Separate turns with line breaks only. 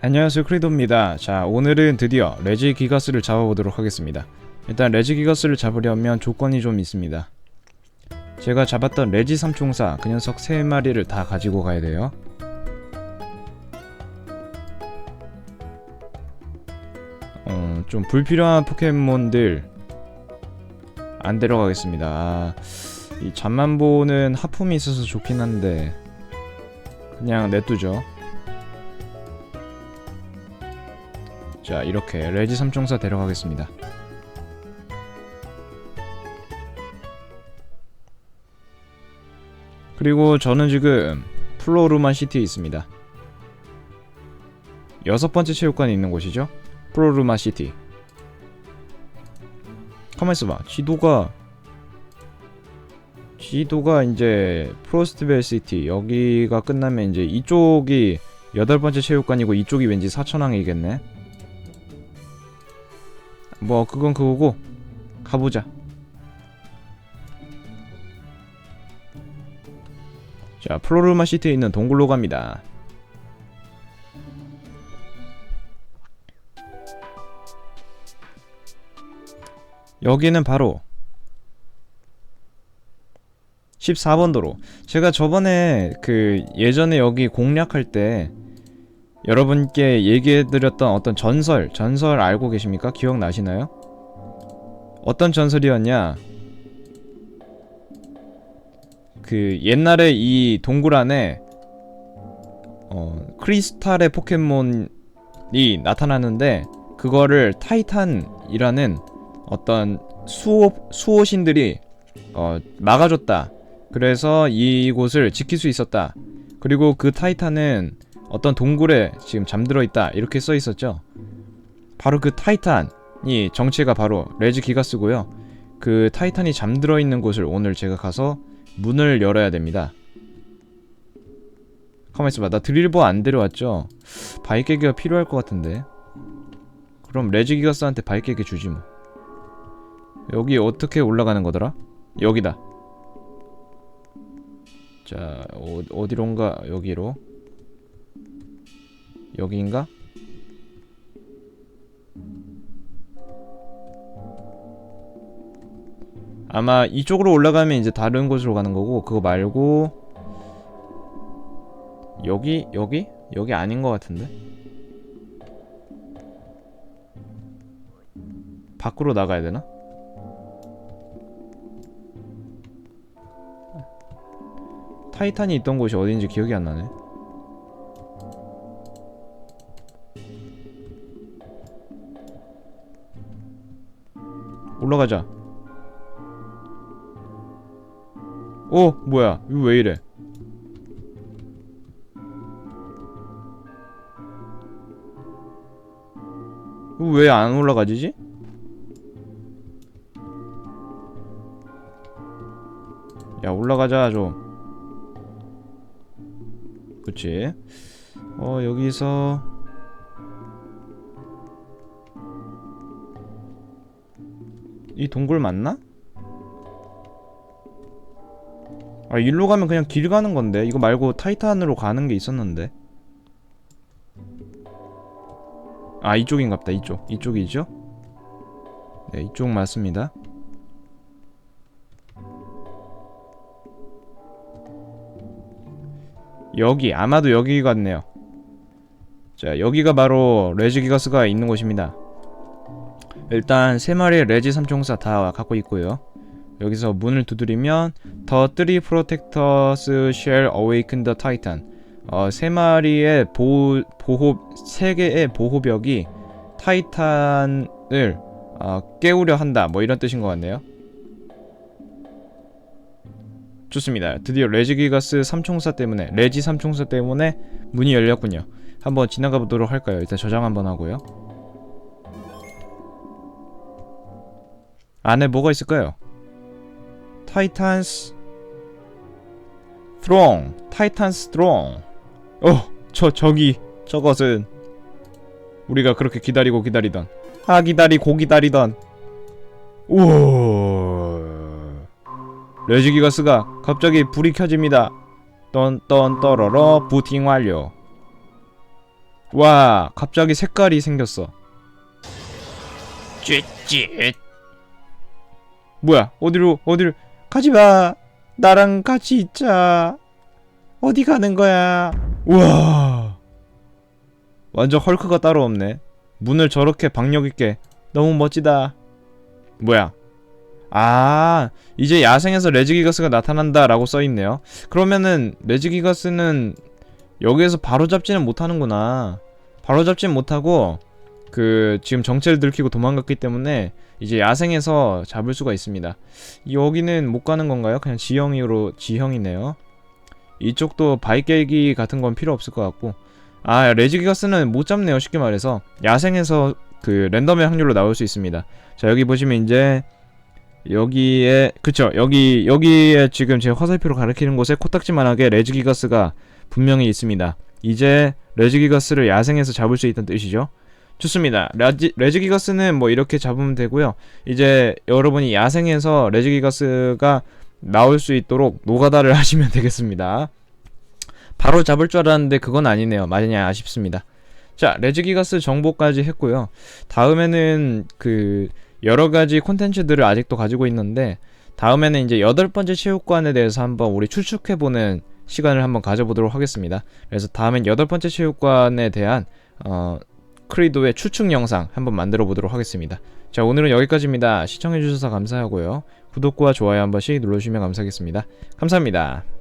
안녕하세요 크리도입니다. 자 오늘은 드디어 레지 기가스를 잡아보도록 하겠습니다. 일단 레지 기가스를 잡으려면 조건이 좀 있습니다. 제가 잡았던 레지 삼총사 그 녀석 3마리를 다 가지고 가야 돼요. 어, 좀 불필요한 포켓몬들 안 데려가겠습니다. 아, 이 잠만보는 하품이 있어서 좋긴 한데 그냥 냅두죠 자 이렇게 레지 삼총사 데려가겠습니다. 그리고 저는 지금 플로르만 시티에 있습니다. 여섯 번째 체육관에 있는 곳이죠? 플로르마 시티. 가만 있어봐. 지도가 지도가 이제 프로스트벨 시티. 여기가 끝나면 이제 이쪽이 여덟 번째 체육관이고 이쪽이 왠지 사천왕이겠네 뭐 그건 그거고 가보자. 자 플로르마 시티에 있는 동굴로 갑니다. 여기는 바로 14번 도로. 제가 저번에 그 예전에 여기 공략할 때 여러분께 얘기해드렸던 어떤 전설, 전설 알고 계십니까? 기억나시나요? 어떤 전설이었냐? 그 옛날에 이 동굴 안에 어, 크리스탈의 포켓몬이 나타나는데 그거를 타이탄이라는 어떤 수호 수호신들이 어, 막아줬다. 그래서 이곳을 지킬 수 있었다. 그리고 그 타이탄은 어떤 동굴에 지금 잠들어 있다 이렇게 써 있었죠. 바로 그 타이탄이 정체가 바로 레즈 기가스고요. 그 타이탄이 잠들어 있는 곳을 오늘 제가 가서 문을 열어야 됩니다. 가만 있어봐, 나 드릴보 안 데려왔죠? 바이깨기가 필요할 것 같은데. 그럼 레즈 기가스한테 바이깨기 주지 뭐. 여기 어떻게 올라가는 거더라? 여기다. 자, 어, 어디론가 여기로. 여기인가? 아마 이쪽으로 올라가면 이제 다른 곳으로 가는 거고 그거 말고 여기 여기 여기 아닌 것 같은데 밖으로 나가야 되나? 타이탄이 있던 곳이 어딘지 기억이 안 나네. 올라가자. 어, 뭐야? 이거 왜 이래? 왜안 올라가지지? 야, 올라가자, 좀. 그치? 어, 여기서. 이 동굴 맞나? 아 일로 가면 그냥 길 가는 건데. 이거 말고 타이탄으로 가는 게 있었는데. 아 이쪽인갑다. 이쪽. 이쪽이죠? 네 이쪽 맞습니다. 여기. 아마도 여기 같네요. 자 여기가 바로 레즈기가스가 있는 곳입니다 일단 세 마리의 레지 삼총사 다 갖고 있고요. 여기서 문을 두드리면 The three protectors shall awaken the titan. 어, 세 마리의 보호 보호 세 개의 보호벽이 타이탄을 어, 깨우려 한다. 뭐 이런 뜻인 것 같네요. 좋습니다. 드디어 레지기가스 삼총사 때문에 레지 삼총사 때문에 문이 열렸군요. 한번 지나가 보도록 할까요? 일단 저장 한번 하고요. 안에 뭐가 있을까요? 타이탄스 스트롱 타이탄스 스트롱. 어, 저 저기. 저것은 우리가 그렇게 기다리고 기다리던 아 기다리고 기다리던. 우와. 레지기가스가 갑자기 불이 켜집니다. 떤떤 떨어러 부팅 완료. 와 갑자기 색깔이 생겼어.
쥐쥐
뭐야? 어디로 어디로? 가지 마. 나랑 같이 있자. 어디 가는 거야? 우와. 완전 헐크가 따로 없네. 문을 저렇게 박력 있게. 너무 멋지다. 뭐야? 아 이제 야생에서 레지기가스가 나타난다라고 써 있네요. 그러면은 레지기가스는 여기에서 바로 잡지는 못하는구나. 바로 잡지는 못하고 그 지금 정체를 들키고 도망갔기 때문에 이제 야생에서 잡을 수가 있습니다. 여기는 못 가는 건가요? 그냥 지형으로 지형이네요. 이쪽도 바이깨기 같은 건 필요 없을 것 같고 아 레지기가스는 못 잡네요 쉽게 말해서 야생에서 그 랜덤의 확률로 나올 수 있습니다. 자 여기 보시면 이제 여기에 그쵸 여기 여기에 지금 제 화살표로 가리키는 곳에 코딱지만하게 레지기가스가 분명히 있습니다. 이제 레지기가스를 야생에서 잡을 수 있다는 뜻이죠. 좋습니다. 레지, 레지기가스는 뭐 이렇게 잡으면 되고요. 이제 여러분이 야생에서 레지기가스가 나올 수 있도록 노가다를 하시면 되겠습니다. 바로 잡을 줄 알았는데 그건 아니네요. 많이 아쉽습니다. 자, 레지기가스 정보까지 했고요. 다음에는 그 여러 가지 콘텐츠들을 아직도 가지고 있는데 다음에는 이제 여덟 번째 체육관에 대해서 한번 우리 추측해 보는 시간을 한번 가져보도록 하겠습니다. 그래서 다음엔 여덟 번째 체육관에 대한 어, 크리도의 추측 영상 한번 만들어 보도록 하겠습니다. 자, 오늘은 여기까지입니다. 시청해주셔서 감사하고요. 구독과 좋아요 한 번씩 눌러주시면 감사하겠습니다. 감사합니다.